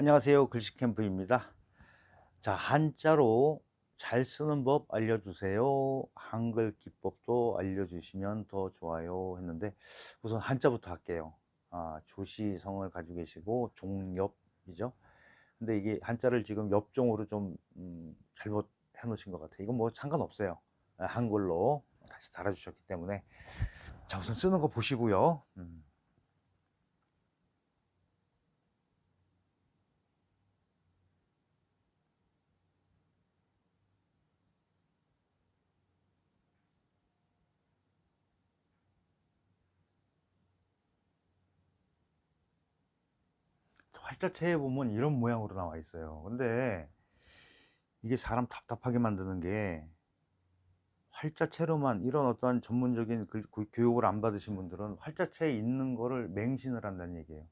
안녕하세요. 글씨캠프입니다. 자, 한자로 잘 쓰는 법 알려주세요. 한글 기법도 알려주시면 더 좋아요. 했는데, 우선 한자부터 할게요. 아, 조시성을 가지고 계시고, 종엽이죠. 근데 이게 한자를 지금 엽종으로 좀, 음, 잘못 해 놓으신 것 같아요. 이건 뭐 상관없어요. 아, 한글로 다시 달아주셨기 때문에. 자, 우선 쓰는 거 보시고요. 음. 활자체에 보면 이런 모양으로 나와 있어요. 근데 이게 사람 답답하게 만드는 게 활자체로만 이런 어떤 전문적인 그, 그 교육을 안 받으신 분들은 활자체에 있는 거를 맹신을 한다는 얘기예요.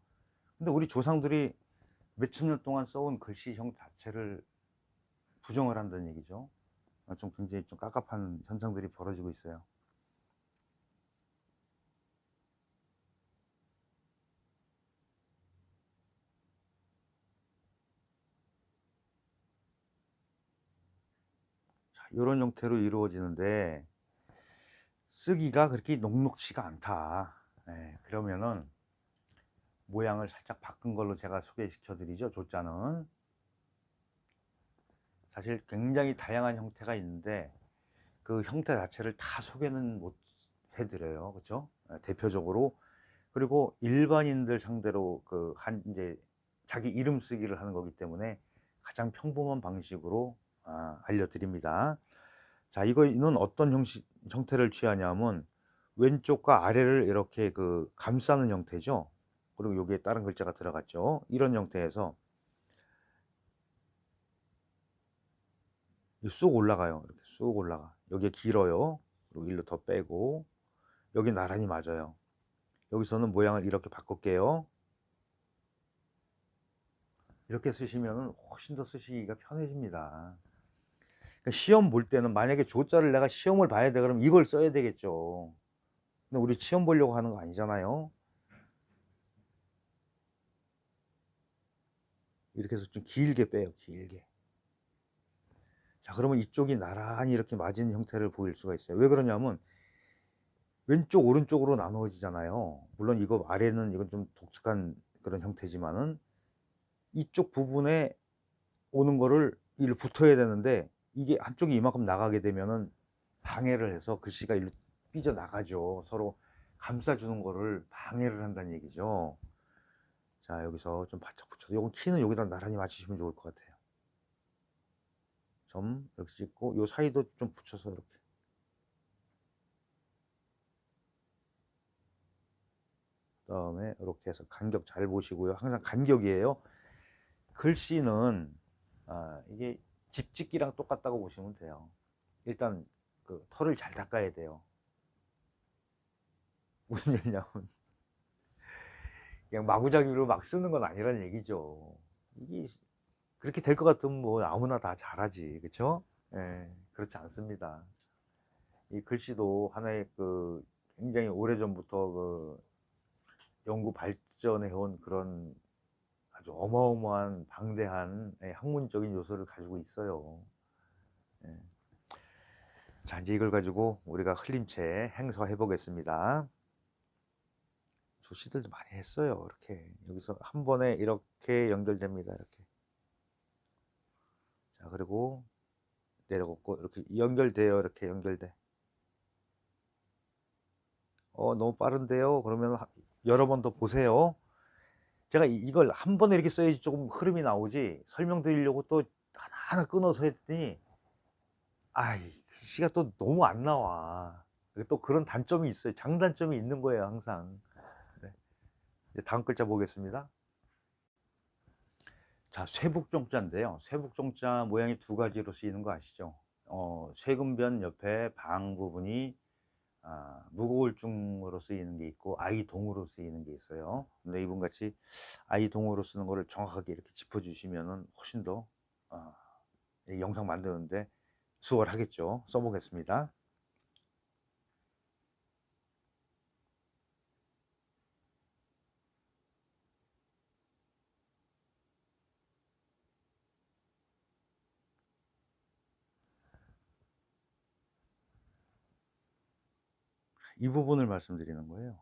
근데 우리 조상들이 몇천 년 동안 써온 글씨형 자체를 부정을 한다는 얘기죠. 아, 좀 굉장히 좀 깝깝한 현상들이 벌어지고 있어요. 이런 형태로 이루어지는데 쓰기가 그렇게 녹록지가 않다. 예, 그러면은 모양을 살짝 바꾼 걸로 제가 소개시켜 드리죠. 조자는 사실 굉장히 다양한 형태가 있는데 그 형태 자체를 다 소개는 못 해드려요. 그렇죠? 대표적으로 그리고 일반인들 상대로 그 한 이제 자기 이름 쓰기를 하는 거기 때문에 가장 평범한 방식으로 아, 알려드립니다. 자, 이거는 어떤 형식, 형태를 취하냐면 왼쪽과 아래를 이렇게 그 감싸는 형태죠. 그리고 여기에 다른 글자가 들어갔죠. 이런 형태에서 쑥 올라가요. 이렇게 쑥 올라가. 여기에 길어요. 그리고 일로 더 빼고 여기 나란히 맞아요. 여기서는 모양을 이렇게 바꿀게요. 이렇게 쓰시면 훨씬 더 쓰시기가 편해집니다. 그러니까 시험 볼 때는 만약에 조자를 내가 시험을 봐야 돼 그러면 이걸 써야 되겠죠. 근데 우리 시험 보려고 하는 거 아니잖아요. 이렇게 해서 좀 길게 빼요. 길게. 자 그러면 이쪽이 나란히 이렇게 맞은 형태를 보일 수가 있어요. 왜 그러냐면 왼쪽 오른쪽으로 나누어지잖아요. 물론 이거 아래는 이건 좀 독특한 그런 형태지만은 이쪽 부분에 오는 거를 일 붙어야 되는데 이게 한쪽이 이만큼 나가게 되면은 방해를 해서 글씨가 일로 삐져 나가죠. 서로 감싸주는 거를 방해를 한다는 얘기죠. 자, 여기서 좀 바짝 붙여서, 요건 키는 여기다 나란히 맞추시면 좋을 것 같아요. 점, 이렇게 찍고, 요 사이도 좀 붙여서 이렇게. 그 다음에 이렇게 해서 간격 잘 보시고요. 항상 간격이에요. 글씨는, 아, 이게 집 짓기랑 똑같다고 보시면 돼요. 일단 그 털을 잘 닦아야 돼요. 무슨 얘기냐면 그냥 마구잡이로 막 쓰는 건 아니라는 얘기죠. 이게 그렇게 될 것 같으면 뭐 아무나 다 잘하지, 그렇죠? 예, 그렇지 않습니다. 이 글씨도 하나의 그 굉장히 오래 전부터 그 연구 발전해 온 그런 아주 어마어마한 방대한 예, 학문적인 요소를 가지고 있어요. 예. 자, 이제 이걸 가지고 우리가 흘림체 행사해 보겠습니다. 조시들도 많이 했어요. 이렇게 여기서 한 번에 이렇게 연결됩니다. 이렇게. 자, 그리고 내려갔고 이렇게 연결돼요. 이렇게 연결돼. 어, 너무 빠른데요. 그러면 여러 번 더 보세요. 제가 이걸 한 번에 이렇게 써야지 조금 흐름이 나오지 설명드리려고 또 하나하나 끊어서 했더니 아이 글씨가 또 너무 안 나와. 또 그런 단점이 있어요. 장단점이 있는 거예요 항상. 네. 다음 글자 보겠습니다. 자 쇠북종자인데요. 쇠북종자 모양이 두 가지로 쓰이는 거 아시죠? 어, 쇠금변 옆에 방 부분이 아, 무고울중으로 쓰이는 게 있고 아이동으로 쓰이는 게 있어요. 근데 이분 같이 아이동으로 쓰는 거를 정확하게 이렇게 짚어주시면은 훨씬 더 아, 영상 만드는데 수월하겠죠. 써보겠습니다. 이 부분을 말씀드리는 거예요.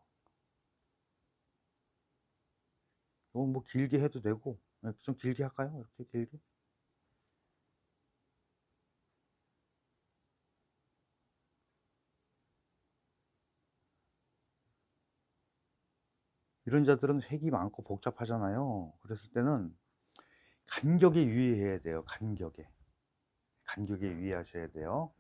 이건 뭐 길게 해도 되고 네, 좀 길게 할까요? 이렇게 길게. 이런 자들은 획이 많고 복잡하잖아요. 그랬을 때는 간격에 유의해야 돼요. 간격에. 간격에 유의하셔야 돼요.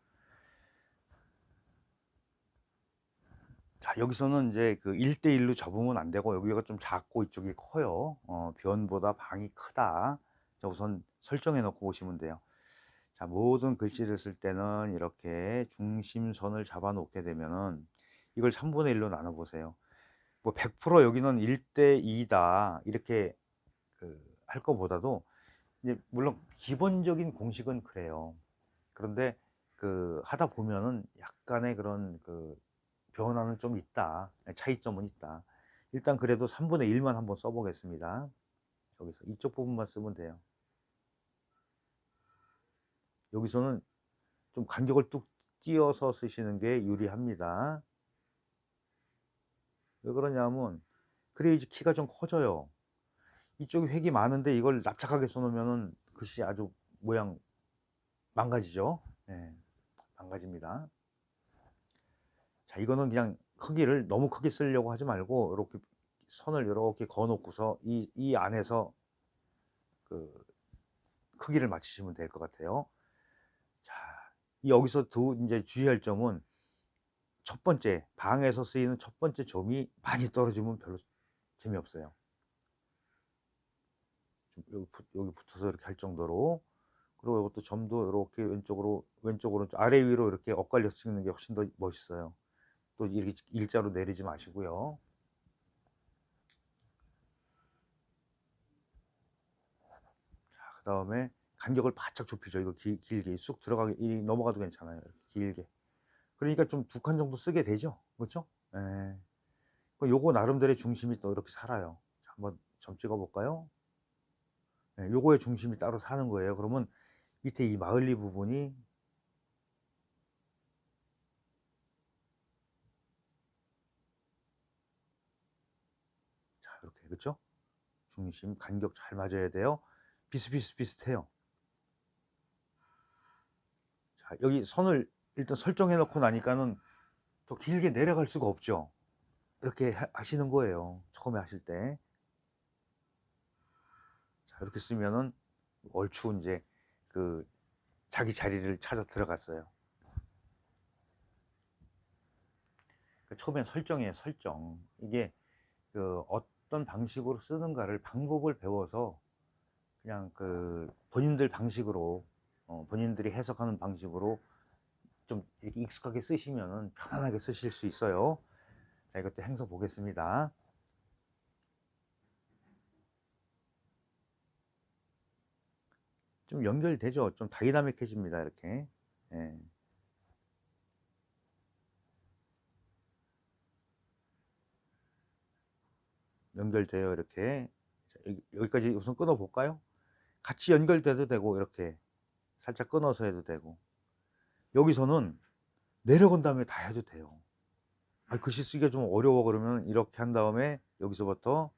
자, 여기서는 이제 그 1대1로 접으면 안 되고, 여기가 좀 작고 이쪽이 커요. 어, 변보다 방이 크다. 자, 우선 설정해 놓고 보시면 돼요. 자, 모든 글씨를 쓸 때는 이렇게 중심선을 잡아 놓게 되면은 이걸 3분의 1로 나눠 보세요. 뭐 100% 여기는 1대2다. 이렇게 그 할 것보다도 이제 물론 기본적인 공식은 그래요. 그런데 그 하다 보면은 약간의 그런 그 변화는 좀 있다. 차이점은 있다. 일단 그래도 3분의 1만 한번 써보겠습니다. 여기서 이쪽 부분만 쓰면 돼요. 여기서는 좀 간격을 뚝 띄어서 쓰시는 게 유리합니다. 왜 그러냐면 이제 키가 좀 커져요. 이쪽이 획이 많은데 이걸 납작하게 써놓으면은 글씨 아주 모양 망가지죠. 네, 망가집니다. 자, 이거는 그냥 크기를 너무 크게 쓰려고 하지 말고 이렇게 선을 이렇게 그어 놓고서 이, 이 안에서 그 크기를 맞추시면 될 것 같아요. 자, 여기서 두 이제 주의할 점은 첫 번째 방에서 쓰이는 첫 번째 점이 많이 떨어지면 별로 재미없어요. 여기, 붙, 여기 붙어서 이렇게 할 정도로 그리고 이것도 점도 이렇게 왼쪽으로 왼쪽으로 아래 위로 이렇게 엇갈려서 찍는 게 훨씬 더 멋있어요. 또 이렇게 일자로 내리지 마시고요. 자, 그 다음에 간격을 바짝 좁히죠. 이거 길, 길게 쑥 들어가게 이 넘어가도 괜찮아요. 길게. 그러니까 좀 두 칸 정도 쓰게 되죠. 그렇죠? 예. 요거 나름대로의 중심이 또 이렇게 살아요. 자, 한번 점 찍어 볼까요? 예, 요거의 중심이 따로 사는 거예요. 그러면 밑에 이 마을리 부분이 자 이렇게 그렇죠? 중심 간격 잘 맞아야 돼요. 비슷비슷비슷해요. 자 여기 선을 일단 설정해 놓고 나니까는 더 길게 내려갈 수가 없죠. 이렇게 하시는 거예요. 처음에 하실 때. 자, 이렇게 쓰면은 얼추 이제 그 자기 자리를 찾아 들어갔어요. 그 처음엔 설정이에요, 설정. 이게 그 어 떤 방식으로 쓰는가를 방법을 배워서 그냥 그 본인들 방식으로 어, 본인들이 해석하는 방식으로 좀 이렇게 익숙하게 쓰시면 편안하게 쓰실 수 있어요. 자, 이것도 행서 보겠습니다. 좀 연결되죠. 좀 다이나믹해집니다. 이렇게. 예. 연결돼요. 이렇게. 자, 여기, 까지 우선 끊어 볼까요? 같이 연결돼도 되고 이렇게 살짝 끊어서 해도 되고 여기서는 내려간 다음에 다 해도 돼요. 아, 글씨 쓰기가 좀 어려워 그러면 이렇게 한 다음에 여기서부터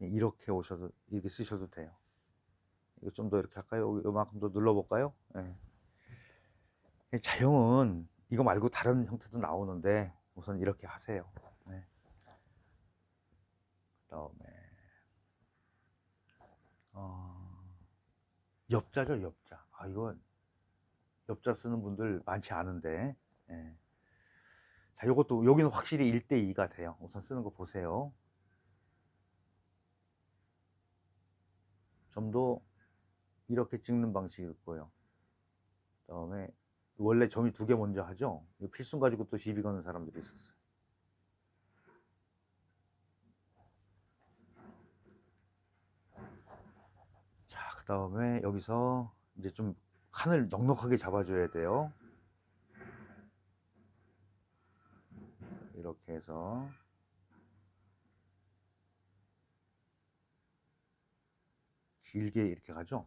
이렇게 오셔도 이렇게 쓰셔도 돼요. 이거 좀 더 이렇게 할까요? 이만큼 더 눌러볼까요? 네. 자형은 이거 말고 다른 형태도 나오는데 우선 이렇게 하세요. 다음에 어, 엽자죠, 엽자. 아 이건 엽자 쓰는 분들 많지 않은데. 예. 자, 요것도 여기는 확실히 1대2가 돼요. 우선 쓰는 거 보세요. 점도 이렇게 찍는 방식일 거예요. 그 다음에 원래 점이 두 개 먼저 하죠. 필순 가지고 또 시비 거는 사람들이 있었어요. 그 다음에 여기서 이제 좀 칸을 넉넉하게 잡아줘야 돼요. 이렇게 해서. 길게 이렇게 가죠?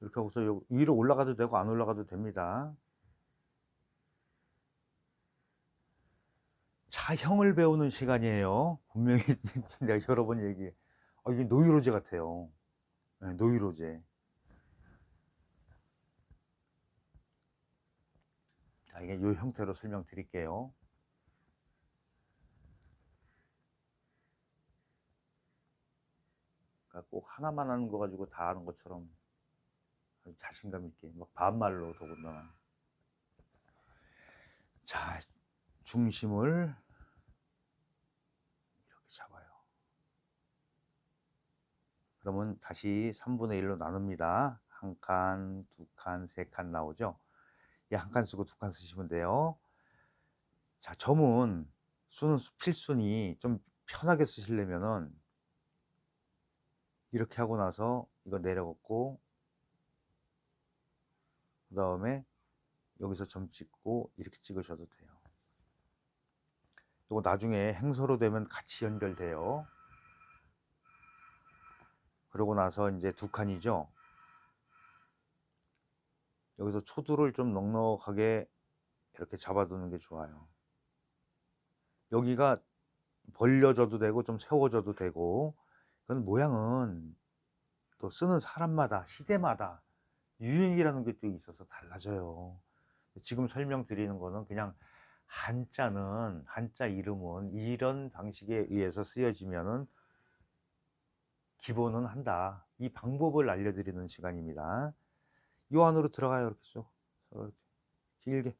이렇게 하고서 위로 올라가도 되고 안 올라가도 됩니다. 차형을 배우는 시간이에요. 분명히 제가 여러 번 얘기해. 아, 이게 노이로제 같아요. 네, 노이로제. 자, 이게 요 형태로 설명드릴게요. 그러니까 꼭 하나만 하는 거 가지고 다 아는 것처럼 자신감 있게 막 반말로 더군다나. 자, 중심을 이렇게 잡아요. 그러면 다시 3분의 1로 나눕니다. 한 칸, 두 칸, 세 칸 나오죠? 예, 한 칸 쓰고 두 칸 쓰시면 돼요. 자, 점은 수는 필순이 좀 편하게 쓰시려면은 이렇게 하고 나서 이거 내려갖고 그 다음에 여기서 점 찍고 이렇게 찍으셔도 돼요. 이거 나중에 행서로 되면 같이 연결돼요. 그러고 나서 이제 두 칸이죠. 여기서 초두를 좀 넉넉하게 이렇게 잡아두는 게 좋아요. 여기가 벌려져도 되고 좀 세워져도 되고 그건 모양은 또 쓰는 사람마다 시대마다 유행이라는 게 또 있어서 달라져요. 지금 설명드리는 거는 그냥 한자는 한자 이름은 이런 방식에 의해서 쓰여지면은 기본은 한다. 이 방법을 알려드리는 시간입니다. 요 안으로 들어가요. 이렇게 쏙. 이렇게 길게.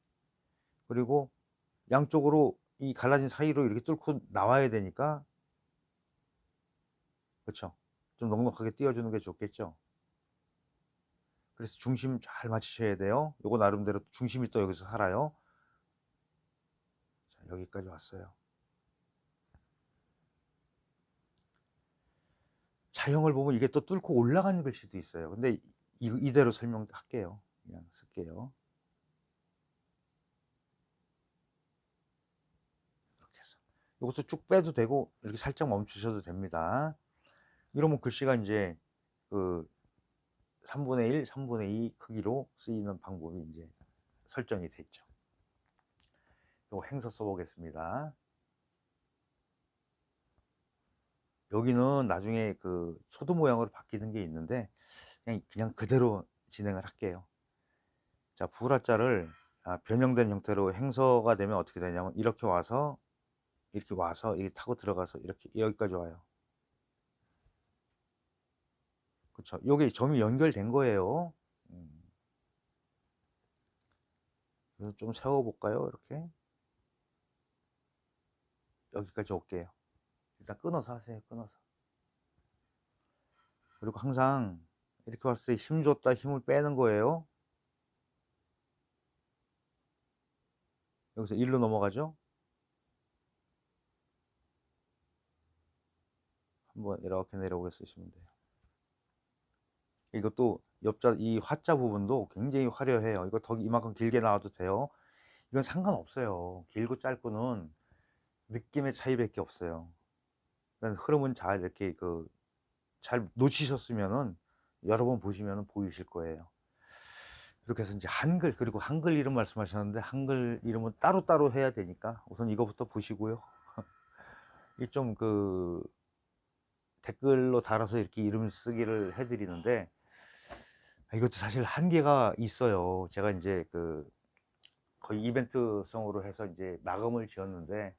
그리고 양쪽으로 이 갈라진 사이로 이렇게 뚫고 나와야 되니까 그렇죠. 좀 넉넉하게 띄워주는 게 좋겠죠. 그래서 중심 잘 맞추셔야 돼요. 요거 나름대로 중심이 또 여기서 살아요. 자, 여기까지 왔어요. 차형을 보면 이게 또 뚫고 올라가는 글씨도 있어요. 근데 이, 이대로 설명할게요. 그냥 쓸게요. 이렇게 해서. 이것도 쭉 빼도 되고 이렇게 살짝 멈추셔도 됩니다. 이러면 글씨가 이제 그 3분의 1, 3분의 2 크기로 쓰이는 방법이 이제 설정이 됐죠. 요 행서 써보겠습니다. 여기는 나중에 그 초도 모양으로 바뀌는 게 있는데 그냥, 그냥 그대로 진행을 할게요. 자, 부라자를 아, 변형된 형태로 행서가 되면 어떻게 되냐면 이렇게 와서 이렇게 와서 이렇게 타고 들어가서 이렇게 여기까지 와요. 그쵸. 요게 점이 연결된 거예요. 음. 그래서 좀 세워볼까요? 이렇게. 여기까지 올게요. 일단 끊어서 하세요. 끊어서. 그리고 항상 이렇게 왔을 때 힘 줬다 힘을 빼는 거예요. 여기서 1로 넘어가죠. 한번 이렇게 내려오게 쓰시면 돼요. 이것도 옆자 이 화자 부분도 굉장히 화려해요. 이거 더 이만큼 길게 나와도 돼요. 이건 상관없어요. 길고 짧고는 느낌의 차이밖에 없어요. 흐름은 잘 이렇게 그 잘 놓치셨으면은 여러 번 보시면은 보이실 거예요. 이렇게 해서 이제 한글 그리고 한글 이름 말씀하셨는데 한글 이름은 따로따로 해야 되니까 우선 이거부터 보시고요. 이좀그 댓글로 달아서 이렇게 이름 쓰기를 해드리는데 이것도 사실 한계가 있어요. 제가 이제 그 거의 이벤트성으로 해서 이제 마감을 지었는데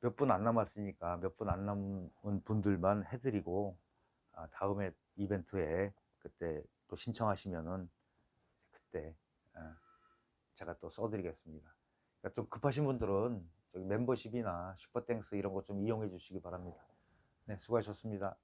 몇 분 안 남았으니까 몇 분 안 남은 분들만 해드리고 아, 다음에 이벤트에 그때 또 신청하시면은 그때 아, 제가 또 써드리겠습니다. 그러니까 좀 급하신 분들은 멤버십이나 슈퍼땡스 이런 거 좀 이용해 주시기 바랍니다. 네, 수고하셨습니다.